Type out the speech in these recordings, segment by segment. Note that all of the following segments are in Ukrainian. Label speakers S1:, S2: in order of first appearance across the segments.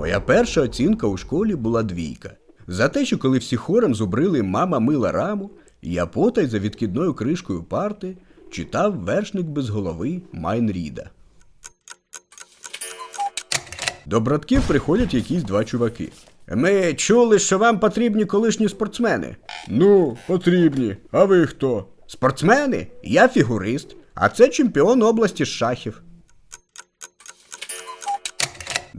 S1: Моя перша оцінка у школі була двійка. За те, що коли всі хором зубрили мама мила раму, я потай за відкидною кришкою парти читав вершник без голови Майнріда. До братків приходять якісь два чуваки. Ми чули, що вам потрібні колишні спортсмени. Ну, потрібні. А ви хто? Спортсмени? Я фігурист, а це чемпіон області з шахів.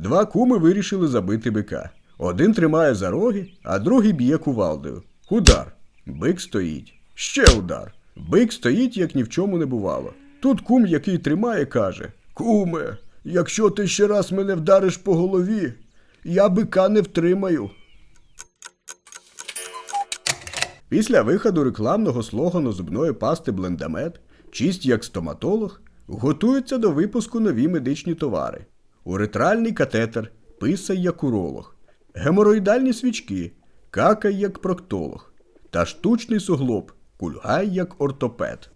S1: Два куми вирішили забити бика. Один тримає за роги, а другий б'є кувалдою. Удар. Бик стоїть. Ще удар. Бик стоїть, як ні в чому не бувало. Тут кум, який тримає, каже: Куме, якщо ти ще раз мене вдариш по голові, я бика не втримаю. Після виходу рекламного слогану зубної пасти Блендамет чисть як стоматолог готуються до випуску нові медичні товари. Уретральний катетер, писай як уролог, геморроїдальні свічки, какай як проктолог, та штучний суглоб, кульгай як ортопед.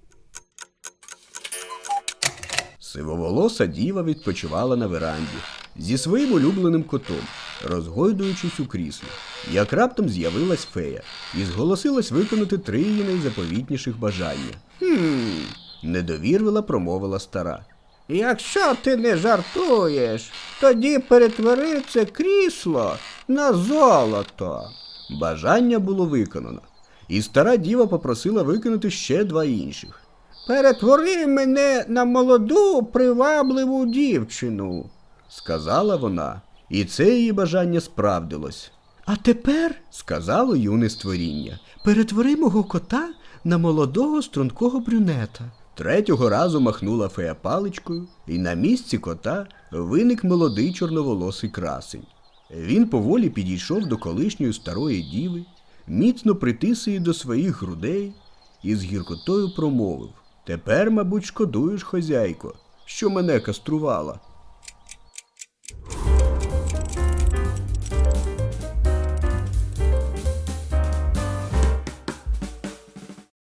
S1: Сивоволоса діва відпочивала на веранді зі своїм улюбленим котом, розгойдуючись у кріслі, як раптом з'явилась фея і зголосилась виконати три її найзаповітніших бажання. Хм, недовірвила промовила стара.
S2: Якщо ти не жартуєш, тоді перетвори це крісло на золото.
S1: Бажання було виконано, і стара діва попросила виконати ще два інших.
S2: Перетвори мене на молоду, привабливу дівчину.
S1: сказала вона, і це її бажання справдилось. А тепер, сказало юне створіння, перетвори мого кота на молодого стрункого брюнета. Третього разу махнула фея паличкою, і на місці кота виник молодий чорноволосий красень. Він поволі підійшов до колишньої старої діви, міцно притис її до своїх грудей і з гіркотою промовив Тепер, мабуть, шкодуєш, хозяйко, що мене каструвала.